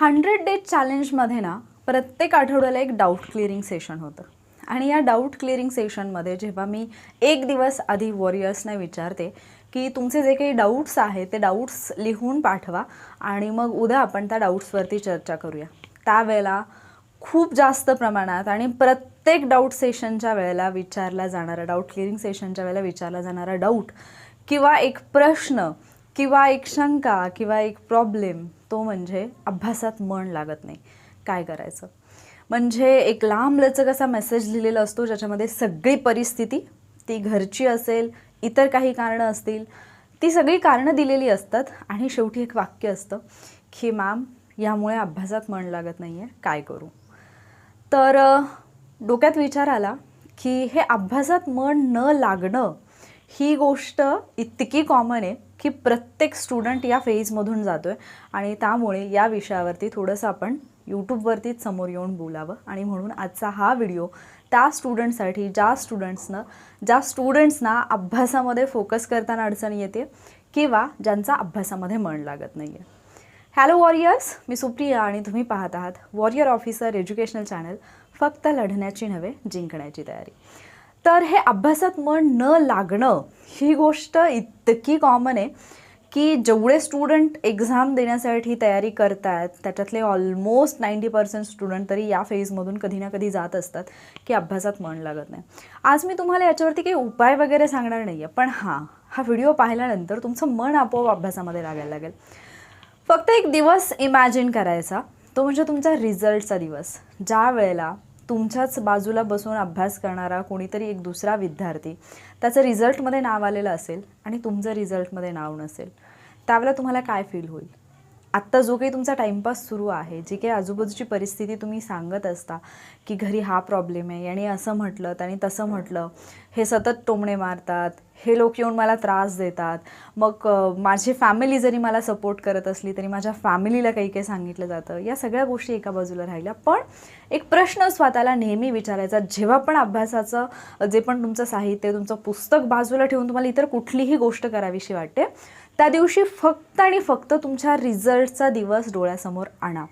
Hundred days चॅलेंजमध्ये ना प्रत्येक आठवड्याला एक डाऊट क्लिअरिंग सेशन होतं. आणि या डाऊट क्लिअरिंग सेशनमध्ये जेव्हा मी एक दिवस आधी वॉरियर्सना विचारते की तुमचे जे काही डाऊट्स आहेत ते डाऊट्स लिहून पाठवा आणि मग उद्या आपण त्या डाऊट्सवरती चर्चा करूया. त्यावेळेला खूप जास्त प्रमाणात आणि प्रत्येक डाऊट सेशनच्या वेळेला विचारला जाणारा डाऊट क्लिअरिंग सेशनच्या वेळेला विचारला जाणारा डाऊट किंवा एक प्रश्न किंवा एक शंका किंवा एक प्रॉब्लेम तो म्हणजे अभ्यासात मन लागत नाही. काय करायचं? म्हणजे एक लांबलचक असा मेसेज लिहिलेला असतो ज्याच्यामध्ये सगळी परिस्थिती ती घरची असेल इतर काही कारणं असतील ती सगळी कारणं दिलेली असतात आणि शेवटी एक वाक्य असतं की मॅम यामुळे अभ्यासात मन लागत नाही आहे काय करू? तर डोक्यात विचार आला की हे अभ्यासात मन न लागणं ही गोष्ट इतकी कॉमन आहे की प्रत्येक स्टुडंट या फेजमधून जातो आहे आणि त्यामुळे या विषयावरती थोडंसं आपण यूट्यूबवरतीच समोर येऊन बोलावं. आणि म्हणून आजचा हा व्हिडिओ त्या स्टुडंटसाठी ज्या स्टुडंट्सनं ज्या स्टुडंट्सना अभ्यासामध्ये फोकस करताना अडचण येते किंवा ज्यांचा अभ्यासामध्ये मन लागत नाही आहे हॅलो वॉरियर्स मी सुप्रिया आणि तुम्ही पाहत आहात वॉरियर ऑफिसर एज्युकेशनल चॅनल फक्त लढण्याची नव्हे जिंकण्याची तयारी. तर हे अभ्यासात मन न लागणं ही गोष्ट इतकी कॉमन आहे की जेवढे स्टुडंट एक्झाम देण्यासाठी तयारी करतात त्याच्यातले ऑलमोस्ट नाईंटी पर्सेंट स्टुडंट तरी या फेजमधून कधी ना कधी जात असतात की अभ्यासात मन लागत नाही. आज मी तुम्हाला याच्यावरती काही उपाय वगैरे सांगणार नाही आहे पण हां हा व्हिडिओ पाहिल्यानंतर तुमचं मन आपोआप अभ्यासामध्ये लागायला लागेल. फक्त एक दिवस इमॅजिन करायचा तो म्हणजे तुमचा रिझल्टचा दिवस. ज्या वेळेला तुमच्याच बाजूला बसून अभ्यास करणारा कोणीतरी एक दुसरा विद्यार्थी. त्याचं रिझल्टमध्ये नाव आलेलं असेल आणि तुमचं रिझल्टमध्ये नाव नसेल. त्यावेळेला तुम्हाला काय फील होईल? आत्ता जो काही तुमचा टाईमपास सुरू आहे जी काही आजूबाजूची परिस्थिती तुम्ही सांगत असता की घरी हा प्रॉब्लेम आहे याने असं म्हटलं त्याने तसं म्हटलं हे सतत टोमणे मारतात हे लोक येऊन मला त्रास देतात मग माझी फॅमिली जरी मला सपोर्ट करत असली तरी माझ्या फॅमिलीला काही काही सांगितलं जातं या सगळ्या गोष्टी एका बाजूला राहिल्या. पण एक प्रश्न स्वतःला नेहमी विचारायचा जेव्हा पण अभ्यासाचं जे पण तुमचं साहित्य तुमचं पुस्तक बाजूला ठेवून तुम्हाला इतर कुठलीही गोष्ट करावीशी वाटते त्या दिवशी फक्त आणि फक्त तुमच्या रिझल्टचा दिवस डोळ्यासमोर आणा.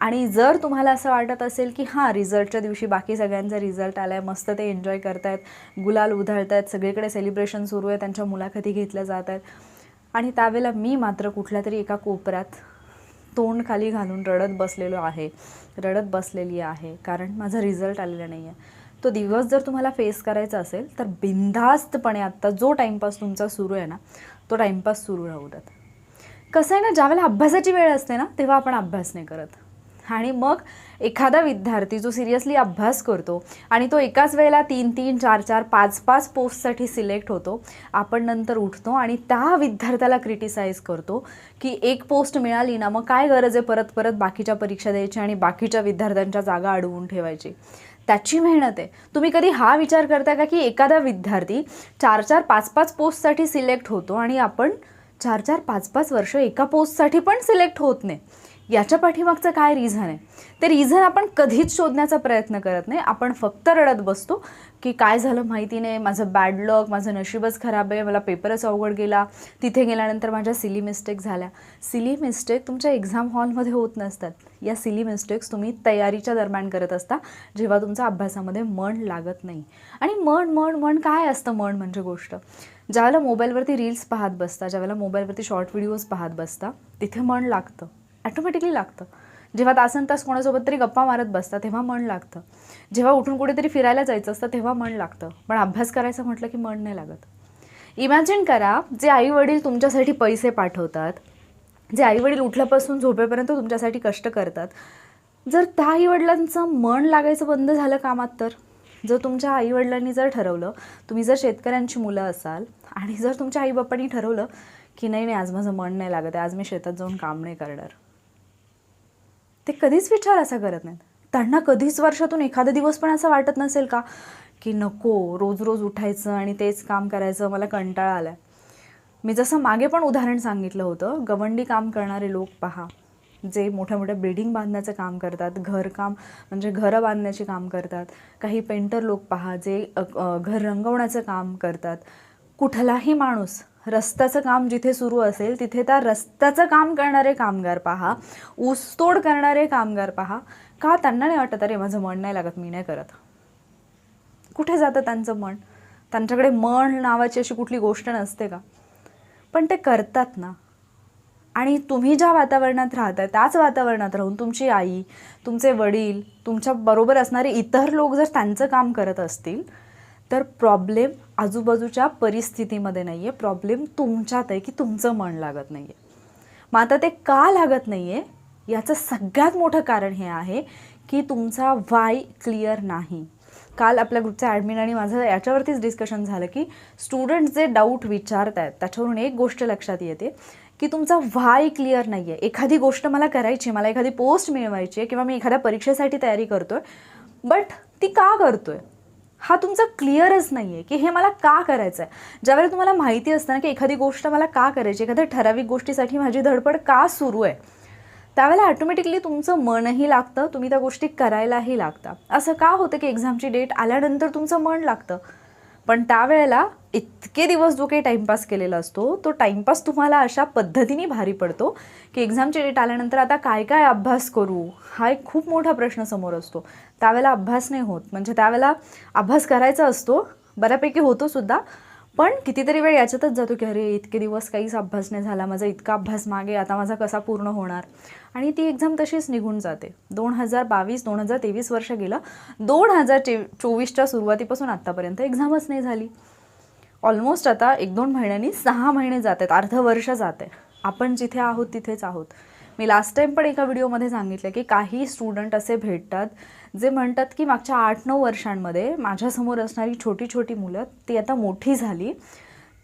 आणि जर तुम्हाला असं वाटत असेल की हां रिझल्टच्या दिवशी बाकी सगळ्यांचा रिझल्ट आला आहे मस्त ते एन्जॉय करतायत गुलाल उधळत आहेत सगळीकडे सेलिब्रेशन सुरू आहे त्यांच्या मुलाखती घेतल्या जात आहेत आणि त्यावेळेला मी मात्र कुठल्या तरी एका कोपऱ्यात तोंड खाली घालून रडत बसलेलो आहे. रडत बसलेली आहे. कारण माझा रिझल्ट आलेला नाही आहे तो दिवस जर तुम्हाला फेस करायचा असेल तर बिनधास्तपणे आत्ता जो टाईमपास तुमचा सुरू आहे ना तो टाईमपास सुरू राहू द्यात. कसं आहे ना ज्यावेळेला अभ्यासाची वेळ असते ना तेव्हा आपण अभ्यास नाही करत. आणि मग एखादा विद्यार्थी जो सिरियसली अभ्यास करतो आणि तो एकाच वेळेला तीन तीन चार चार पाच पाच पोस्टसाठी सिलेक्ट होतो आपण नंतर उठतो आणि त्या विद्यार्थ्याला क्रिटिसाइज करतो की एक पोस्ट मिळाली ना मग काय गरज आहे परत परत बाकीच्या परीक्षा द्यायची आणि बाकीच्या विद्यार्थ्यांच्या जागा अडवून ठेवायची? त्याची मेहनत आहे. तुम्ही कधी हा विचार करता का की एखादा विद्यार्थी चार चार पाच पाच पोस्टसाठी सिलेक्ट होतो आणि आपण चार चार पाच पाच वर्ष एका पोस्टसाठी पण सिलेक्ट होत नाही? याच्या पाठीमागचं काय रिझन आहे? ते रिझन आपण कधीच शोधण्याचा प्रयत्न करत नाही. आपण फक्त रडत बसतो की काय झालं माहिती नाही. माझं बॅड लक माझं नशीबच खराब आहे मला पेपरच अवघड गेला. तिथे गेल्यानंतर माझ्या सिली मिस्टेक झाल्या. सिली मिस्टेक तुमच्या एक्झाम हॉलमध्ये होत नसतात. या सिली मिस्टेक्स तुम्ही तयारीच्या दरम्यान करत असता जेव्हा तुमचा अभ्यासामध्ये मन लागत नाही. आणि मन मन मन काय असतं मन म्हणजे गोष्ट? ज्यावेळेला मोबाईलवरती रील्स पाहत बसता ज्यावेळेला मोबाईलवरती शॉर्ट व्हिडिओज पाहत बसता तिथे मन लागतं. ॲटोमॅटिकली लागतं. जेव्हा तासन तास कोणासोबत तरी गप्पा मारत बसता तेव्हा मन लागतं. जेव्हा उठून कुठेतरी फिरायला जायचं असतं तेव्हा मन लागतं. पण अभ्यास करायचं म्हटलं की मन नाही लागत. इमॅजिन करा जे आई वडील तुमच्यासाठी पैसे पाठवतात जे आई वडील उठल्यापासून झोपेपर्यंत तुमच्यासाठी कष्ट करतात जर त्या आईवडिलांचं मन लागायचं बंद झालं कामात तर? जर तुमच्या आईवडिलांनी जर ठरवलं तुम्ही जर शेतकऱ्यांची मुलं असाल आणि जर तुमच्या आईबापांनी ठरवलं की नाही नाही आज माझं मन नाही लागत आहे आज मी शेतात जाऊन काम नाही करणार. ते कधीच विचार असा करत नाहीत. त्यांना कधीच वर्षातून एखादा दिवस पण असं वाटत नसेल का? की नको रोज रोज उठायचं आणि तेच काम करायचं मला कंटाळा आला आहे मी जसं मागे पण उदाहरण सांगितलं होतं गवंडी काम करणारे लोक पहा जे मोठ्या मोठ्या बिल्डिंग बांधण्याचं काम करतात घरकाम म्हणजे घरं बांधण्याचे काम करतात. काही पेंटर लोक पहा जे घर रंगवण्याचं काम करतात. कुठलाही माणूस रस्त्याचं काम जिथे सुरू असेल तिथे त्या रस्त्याचं काम करणारे कामगार पहा. ऊसतोड करणारे कामगार पहा. का त्यांना नाही वाटत अरे माझं मन नाही लागत मी नाही करत? कुठे जातं त्यांचं मन? त्यांच्याकडे मन नावाची अशी कुठली गोष्ट नसते का? पण ते करतात ना. आणि तुम्ही ज्या वातावरणात राहताय त्याच वातावरणात राहून तुमची आई तुमचे वडील तुमच्या बरोबर असणारे इतर लोक जर त्यांचं काम करत असतील तर प्रॉब्लेम आजूबाजूच्या परिस्थितीमध्ये नाही आहे प्रॉब्लेम तुमच्यात आहे की तुमचं मन लागत नाही आहे मग आता ते का लागत नाही आहे याचं सगळ्यात मोठं कारण हे आहे की तुमचा वाय क्लिअर नाही. काल आपल्या ग्रुपचा ॲडमिन आणि माझं याच्यावरतीच डिस्कशन झालं की स्टुडंट जे डाऊट विचारत आहेत त्याच्यावरून एक गोष्ट लक्षात येते की तुमचा व्हाय क्लिअर नाही आहे एखादी गोष्ट मला करायची मला एखादी पोस्ट मिळवायची आहे किंवा मी एखाद्या परीक्षेसाठी तयारी करतो आहे बट ती का करतो आहे हा तुमचा क्लिअरच नाही आहे की हे मला का करायचं आहे ज्यावेळी तुम्हाला माहिती असतं ना की एखादी गोष्ट मला का करायची एखाद्या ठराविक गोष्टीसाठी माझी धडपड का सुरू आहे? त्यावेळेला ऑटोमॅटिकली तुमचं मनही लागतं तुम्ही त्या गोष्टी करायलाही लागता. असं का होतं की एक्झामची डेट आल्यानंतर तुमचं मन लागतं? पण त्यावेळेला इतके दिवस जो काही टाईमपास केलेला असतो तो टाईमपास तुम्हाला अशा पद्धतीने भारी पडतो की एक्झामची डेट आल्यानंतर आता काय काय अभ्यास करू हा एक खूप मोठा प्रश्न समोर असतो. त्यावेळेला अभ्यास नाही होत. म्हणजे त्यावेळेला अभ्यास करायचा असतो बऱ्यापैकी होतो सुद्धा पण कितीतरी वेळ याच्यातच जातो की अरे इतके दिवस काहीच अभ्यास नाही झाला माझा इतका अभ्यास मागे आता माझा कसा पूर्ण होणार? आणि ती एक्झाम तशीच निघून जाते. दोन हजार बावीस दोन हजार तेवीस वर्ष गेलं दोन हजार चे चोवीसच्या सुरुवातीपासून आत्तापर्यंत एक्झामच नाही झाली. ऑलमोस्ट आता एक दोन महिन्यांनी सहा महिने जात आहेत अर्ध वर्ष जात आहे. आपण जिथे आहोत तिथेच आहोत. मी लास्ट टाईम पण एका व्हिडिओमध्ये सांगितलं की काही स्टुडंट असे भेटतात जे म्हणतात की मागच्या आठ नऊ वर्षांमध्ये माझ्यासमोर असणारी छोटी छोटी मुलं ती आता मोठी झाली.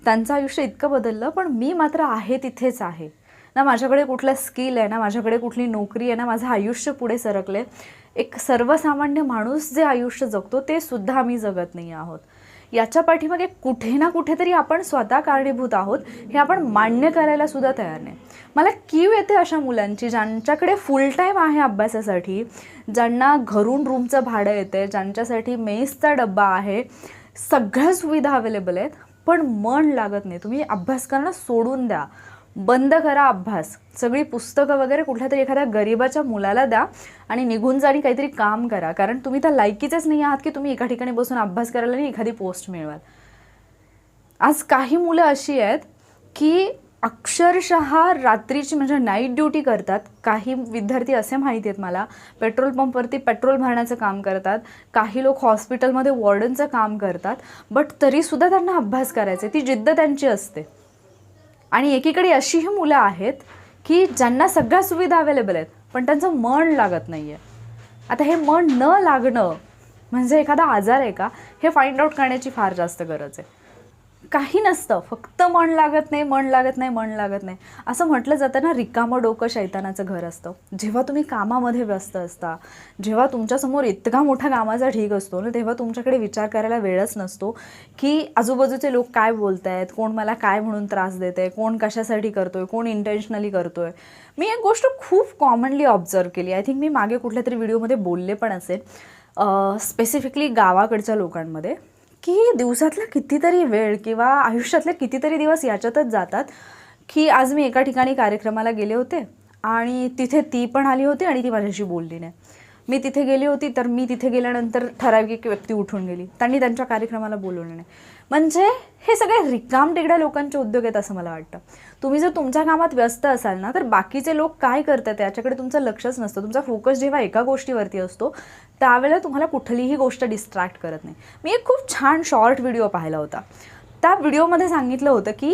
त्यांचं आयुष्य इतकं बदललं पण मी मात्र आहे तिथेच आहे. ना माझ्याकडे कुठलं स्किल आहे ना माझ्याकडे कुठली नोकरी आहे ना माझं आयुष्य पुढे सरकले एक सर्वसामान्य माणूस जे आयुष्य जगतो ते सुद्धा आम्ही जगत नाही आहोत. याच्या पाठीमागे कुठे ना कुठेतरी आपण स्वतः कारणीभूत आहोत हे आपण मान्य करायला सुद्धा तयार नाही. मला कीव येते अशा मुलांची ज्यांच्याकडे फुल टाईम आहे अभ्यासासाठी ज्यांना घरून रूमचं भाडं येते ज्यांच्यासाठी मेसचा डब्बा आहे सगळ्या सुविधा अवेलेबल आहेत पण मन लागत नाही. तुम्ही अभ्यास करणं सोडून द्या. बंद करा अभ्यास. सगळी पुस्तकं वगैरे कुठल्या तरी एखाद्या गरिबाच्या मुलाला द्या आणि निघून जा आणि काहीतरी काम करा. कारण तुम्ही त्या लायकीचेच नाही आहात की तुम्ही एका ठिकाणी बसून अभ्यास करायला आणि एखादी पोस्ट मिळवाल. आज काही मुलं अशी आहेत की अक्षरशः रात्रीची म्हणजे नाईट ड्युटी करतात. काही विद्यार्थी असे माहिती आहेत मला. पेट्रोल पंपवरती पेट्रोल भरण्याचं काम करतात. काही लोक हॉस्पिटलमध्ये वॉर्डनचं काम करतात. बट तरीसुद्धा त्यांना अभ्यास करायचा आहे. ती जिद्द त्यांची असते. आणि एकीकडे अशीही मुलं आहेत की ज्यांना सगळ्या सुविधा अवेलेबल आहेत पण त्यांचं मन लागत नाही आहे आता हे मन न लागणं म्हणजे एखादा आजार आहे का हे फाइंड आउट करण्याची फार जास्त गरज आहे. काही नसतं. फक्त मन लागत नाही मन लागत नाही मन लागत नाही. असं म्हटलं जातं ना रिकामं डोकं शैतानाचं घर असतं. जेव्हा तुम्ही कामामध्ये व्यस्त असता जेव्हा तुमच्यासमोर इतका मोठा कामाचा ढीग असतो ना तेव्हा तुमच्याकडे विचार करायला वेळच नसतो की आजूबाजूचे लोक काय बोलत आहेत कोण मला काय म्हणून त्रास देत आहे कोण कशासाठी करतो आहे कोण इंटेन्शनली आहे मी एक गोष्ट खूप कॉमनली ऑब्झर्व केली. आय थिंक मी मागे कुठल्या तरी व्हिडिओमध्ये बोलले पण असेल. स्पेसिफिकली गावाकडच्या लोकांमध्ये. की दिवसातला कितीतरी वेळ किंवा आयुष्यातले कितीतरी दिवस याच्यातच जातात की आज मी एका ठिकाणी कार्यक्रमाला गेले होते आणि तिथे ती पण आली होती आणि ती माझ्याशी बोलली नाही. मी तिथे गेली होती तर मी तिथे गेल्यानंतर ठराविक एक व्यक्ती उठून गेली. त्यांनी त्यांच्या कार्यक्रमाला बोलवलं नाही. म्हणजे हे सगळे रिकाम टेकड्या लोकांचे उद्योग आहेत असं मला वाटतं. तुम्ही जर तुमच्या कामात व्यस्त असाल ना तर बाकीचे लोक काय करतात याच्याकडे तुमचं लक्षच नसतं. तुमचा फोकस जेव्हा एका गोष्टीवरती असतो त्यावेळेला तुम्हाला कुठलीही गोष्ट डिस्ट्रॅक्ट करत नाही. मी एक खूप छान शॉर्ट व्हिडिओ पाहिला होता. त्या व्हिडिओमध्ये सांगितलं होतं की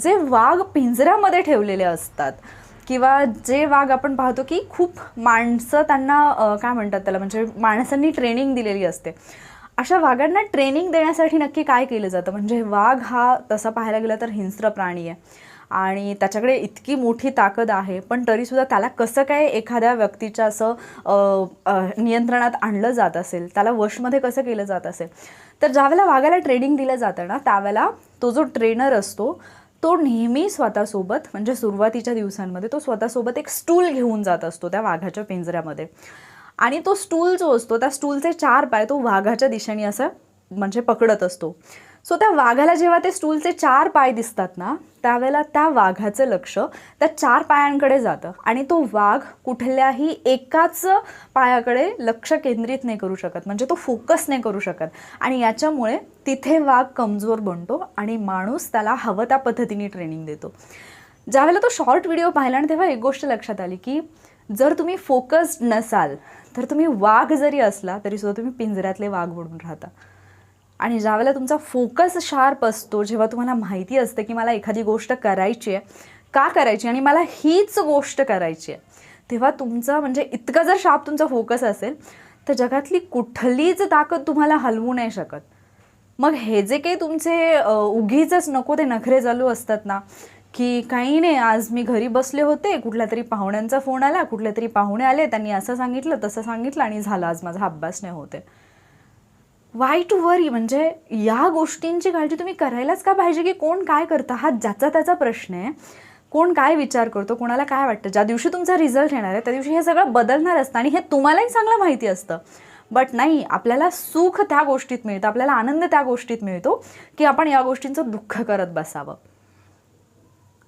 जे वाघ पिंजऱ्यामध्ये ठेवलेले असतात किंवा जे वाघ आपण पाहतो की खूप माणसं त्यांना काय म्हणतात त्याला म्हणजे माणसांनी ट्रेनिंग दिलेली असते. अशा वाघांना ट्रेनिंग देण्यासाठी नक्की काय केलं जातं? म्हणजे वाघ हा तसा पाहायला गेला तर हिंस्र प्राणी आहे. आणि त्याच्याकडे इतकी मोठी ताकद आहे पण तरीसुद्धा त्याला कसं काय एखाद्या व्यक्तीच्या असं नियंत्रणात आणलं जात असेल त्याला वशमध्ये कसं केलं जात असेल? तर ज्यावेळेला वाघाला ट्रेनिंग दिलं जातं ना त्यावेळेला तो जो ट्रेनर असतो तो नेहमी स्वतःसोबत म्हणजे सुरुवातीच्या दिवसांमध्ये तो स्वतःसोबत एक स्टूल घेऊन जात असतो त्या वाघाच्या पिंजऱ्यामध्ये. आणि तो स्टूल जो असतो त्या स्टूलचे चार पाय तो वाघाच्या दिशेने असं म्हणजे पकडत असतो. सो त्या वाघाला जेव्हा ते स्टूलचे चार पाय दिसतात ना त्यावेळेला त्या वाघाचं लक्ष त्या चार पायांकडे जातं. आणि तो वाघ कुठल्याही एकाच पायाकडे लक्ष केंद्रित नाही करू शकत. म्हणजे तो फोकस नाही करू शकत. आणि याच्यामुळे तिथे वाघ कमजोर बनतो आणि माणूस त्याला हवं त्या पद्धतीने ट्रेनिंग देतो. ज्यावेळेला तो शॉर्ट व्हिडिओ पाहिला आणि तेव्हा एक गोष्ट लक्षात आली की जर तुम्ही फोकस्ड नसाल तर तुम्ही वाघ जरी असला तरीसुद्धा तुम्ही पिंजऱ्यातले वाघ बनून राहता. आणि ज्यावेळेला तुमचा फोकस शार्प असतो जेव्हा तुम्हाला माहिती असते की मला एखादी गोष्ट करायची आहे का करायची आणि मला हीच गोष्ट करायची आहे तेव्हा तुमचा म्हणजे इतका जर शार्प तुमचा फोकस असेल तर जगातली कुठलीच ताकद तुम्हाला हलवू नाही शकत. मग हे जे काही तुमचे उगीचच नको ते नखरे चालू असतात ना की काही नाही आज मी घरी बसले होते कुठल्या तरी पाहुण्यांचा फोन आला कुठल्या तरी पाहुणे आले त्यांनी असं सांगितलं तसं सांगितलं आणि झालं आज माझा अभ्यास नाही होते वाय टू वरी म्हणजे या गोष्टींची काळजी तुम्ही करायलाच का पाहिजे की कोण काय करतं? हा ज्याचा त्याचा प्रश्न आहे. कोण काय विचार करतो? कोणाला काय वाटतं? ज्या दिवशी तुमचा रिझल्ट येणार आहे त्या दिवशी हे सगळं बदलणार असतं आणि हे तुम्हालाही चांगलं माहिती असतं. बट नाही आपल्याला सुख त्या गोष्टीत मिळतं आपल्याला आनंद त्या गोष्टीत मिळतो की आपण या गोष्टींचं दुःख करत बसावं.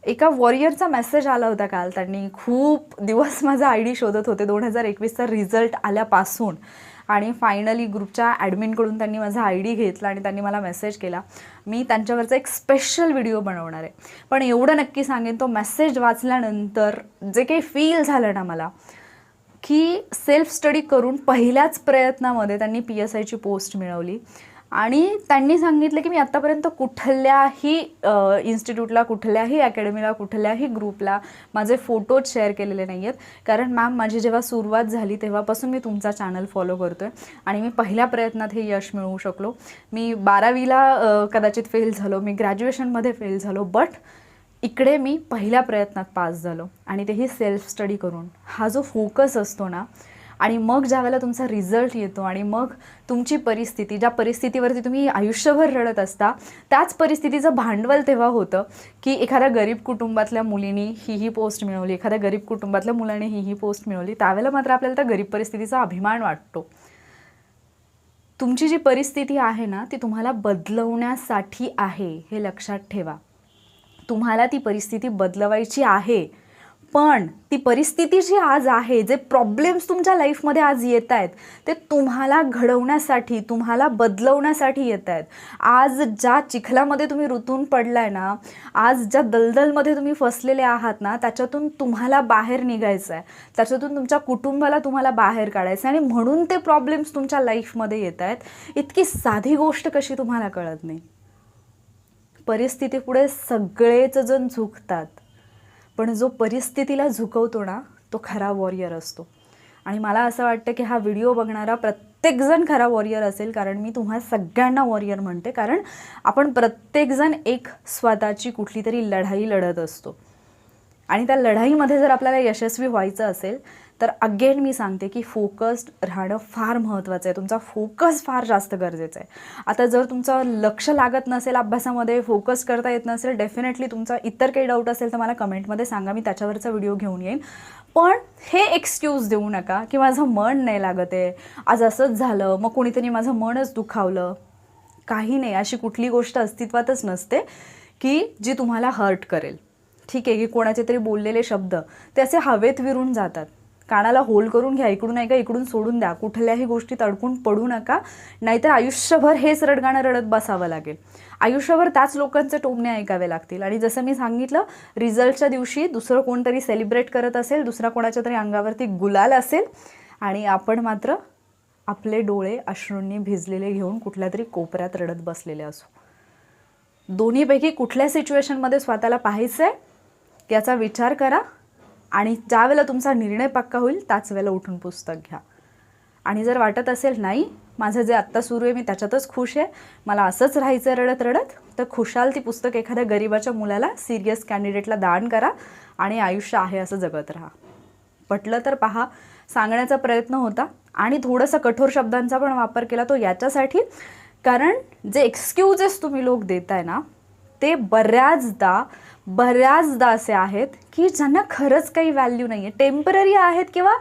एका वॉरियरचा मेसेज आला होता काल त्यांनी खूप दिवस माझा आय डी शोधत होते. दोन हजार एकवीसचा रिझल्ट आल्यापासून. आणि फायनली ग्रुपच्या ॲडमिनकडून त्यांनी माझा आय डी घेतला आणि त्यांनी मला मेसेज केला. मी त्यांच्यावरचा एक स्पेशल व्हिडिओ बनवणार आहे. पण एवढं नक्की सांगेन तो मेसेज वाचल्यानंतर जे काही फील झालं ना मला की सेल्फ स्टडी करून पहिल्याच प्रयत्नामध्ये त्यांनी पी एस आयची पोस्ट मिळवली. आणि त्यांनी सांगितलं की मी आत्तापर्यंत कुठल्याही इन्स्टिट्यूटला कुठल्याही अकॅडमीला कुठल्याही ग्रुपला माझे फोटोज शेअर केलेले नाही आहेत कारण मॅम माझी जेव्हा सुरुवात झाली तेव्हापासून मी तुमचा चॅनल फॉलो करतो आहे आणि मी पहिल्या प्रयत्नात हे यश मिळवू शकलो. मी बारावीला कदाचित फेल झालो. मी ग्रॅज्युएशनमध्ये फेल झालो. बट इकडे मी पहिल्या प्रयत्नात पास झालो. आणि तेही सेल्फ स्टडी करून. हा जो फोकस असतो ना आणि मग ज्या वेळेला तुमचा रिझल्ट येतो आणि मग तुमची परिस्थिती ज्या परिस्थितीवरती तुम्ही आयुष्यभर रडत असता त्याच परिस्थितीचं भांडवल तेव्हा होतं की एखाद्या गरीब कुटुंबातल्या मुलींनी ही ही पोस्ट मिळवली एखाद्या गरीब कुटुंबातल्या मुलाने ही ही पोस्ट मिळवली. त्यावेळेला मात्र आपल्याला त्या गरीब परिस्थितीचा अभिमान वाटतो. तुमची जी परिस्थिती आहे ना ती तुम्हाला बदलवण्यासाठी आहे हे लक्षात ठेवा. तुम्हाला ती परिस्थिती बदलवायची आहे पण ती परिस्थिती जी आज आहे जे प्रॉब्लेम्स तुमच्या लाईफमध्ये आज येत आहेत ते तुम्हाला घडवण्यासाठी तुम्हाला बदलवण्यासाठी येत आहेत. आज ज्या चिखलामध्ये तुम्ही ऋतून पडलाय ना आज ज्या दलदलमध्ये तुम्ही फसलेले आहात ना त्याच्यातून तुम्हाला बाहेर निघायचं आहे त्याच्यातून तुमच्या कुटुंबाला तुम्हाला बाहेर काढायचं आहे आणि म्हणून ते प्रॉब्लेम्स तुमच्या लाईफमध्ये येत आहेत. इतकी साधी गोष्ट कशी तुम्हाला कळत नाही? परिस्थितीपुढे सगळेच जण झुकतात. पण जो परिस्थितीला झुकवतो ना तो खरा वॉरियर असतो. आणि मला असं वाटतं की हा व्हिडिओ बघणारा प्रत्येकजण खरा वॉरियर असेल कारण मी तुम्हा सगळ्यांना वॉरियर म्हणते. कारण आपण प्रत्येकजण एक स्वतःची कुठली तरी लढाई लढत असतो. आणि त्या लढाईमध्ये जर आपल्याला यशस्वी व्हायचं असेल तर अगेन मी सांगते की फोकस्ड राहणं फार महत्त्वाचं आहे. तुमचा फोकस फार जास्त गरजेचा आहे. आता जर तुमचं लक्ष लागत नसेल अभ्यासामध्ये फोकस करता येत नसेल डेफिनेटली तुमचा इतर काही डाऊट असेल तर मला कमेंटमध्ये सांगा. मी त्याच्यावरचा व्हिडिओ घेऊन येईन. पण हे एक्सक्यूज देऊ नका की माझं मन नाही लागत आहे. आज असंच झालं मग कोणीतरी माझं मनच दुखावलं. काही नाही अशी कुठली गोष्ट अस्तित्वातच नसते की जी तुम्हाला हर्ट करेल. ठीक आहे की कोणाचे तरी बोललेले शब्द ते असे हवेत विरून जातात. कानाला होल करून घ्या इकडून ऐका इकडून सोडून द्या. कुठल्याही गोष्टीत अडकून पडू नका. नाहीतर आयुष्यभर हेच रडगाणं रडत बसावं लागेल. आयुष्यभर त्याच लोकांचे टोमणे ऐकावे लागतील. आणि जसं मी सांगितलं रिझल्टच्या दिवशी दुसरं कोणतरी सेलिब्रेट करत असेल दुसरा कोणाच्या तरी अंगावरती गुलाल असेल आणि आपण मात्र आपले डोळे अश्रूंनी भिजलेले घेऊन कुठल्या तरी कोपऱ्यात रडत बसलेले असू. दोन्हीपैकी कुठल्या सिच्युएशनमध्ये स्वतःला पाहायचं आहे याचा विचार करा. आणि ज्या वेळेला तुमचा निर्णय पक्का होईल त्याच वेळेला उठून पुस्तक घ्या. आणि जर वाटत असेल नाही माझं जे आत्ता सुरू आहे मी त्याच्यातच खुश आहे मला असंच राहायचं आहे रडत रडत तर खुशाल ती पुस्तक एखाद्या गरिबाच्या मुलाला सिरियस कॅन्डिडेटला दान करा आणि आयुष्य आहे असं जगत राहा. पटलं तर पहा सांगण्याचा प्रयत्न होता आणि थोडंसं कठोर शब्दांचा पण वापर केला तो याच्यासाठी. कारण जे एक्सक्यूजेस तुम्ही लोक देताय ना ते बऱ्याचदा बऱ्याचदा असे आहेत की ज्यांना खरंच काही व्हॅल्यू नाही आहे टेंपररी आहेत किंवा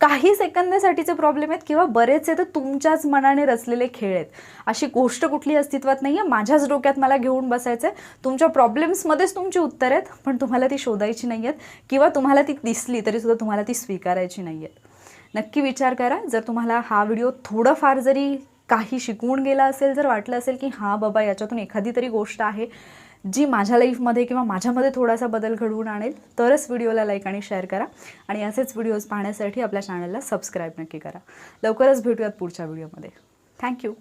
काही सेकंदासाठीचे प्रॉब्लेम आहेत किंवा बरेचसे तर तुमच्याच मनाने रचलेले खेळ आहेत. अशी गोष्ट कुठली अस्तित्वात नाही आहे माझ्याच डोक्यात मला घेऊन बसायचं आहे तुमच्या प्रॉब्लेम्समध्येच तुमची उत्तर आहेत पण तुम्हाला ती शोधायची नाही आहेत किंवा तुम्हाला ती दिसली तरीसुद्धा तुम्हाला ती स्वीकारायची नाही आहेत नक्की विचार करा. जर तुम्हाला हा व्हिडिओ थोडंफार जरी काही शिकवून गेला असेल जर वाटलं असेल की हां बाबा याच्यातून एखादी तरी गोष्ट आहे जी माझ्या लाईफमध्ये किंवा माझ्यामध्ये थोडासा बदल घडवून आणेल तरच व्हिडिओला लाईक आणि शेअर करा. आणि असेच व्हिडिओज पाहण्यासाठी आपल्या चॅनलला सबस्क्राईब नक्की करा. लवकरच भेटूयात पुढच्या व्हिडिओमध्ये. थँक्यू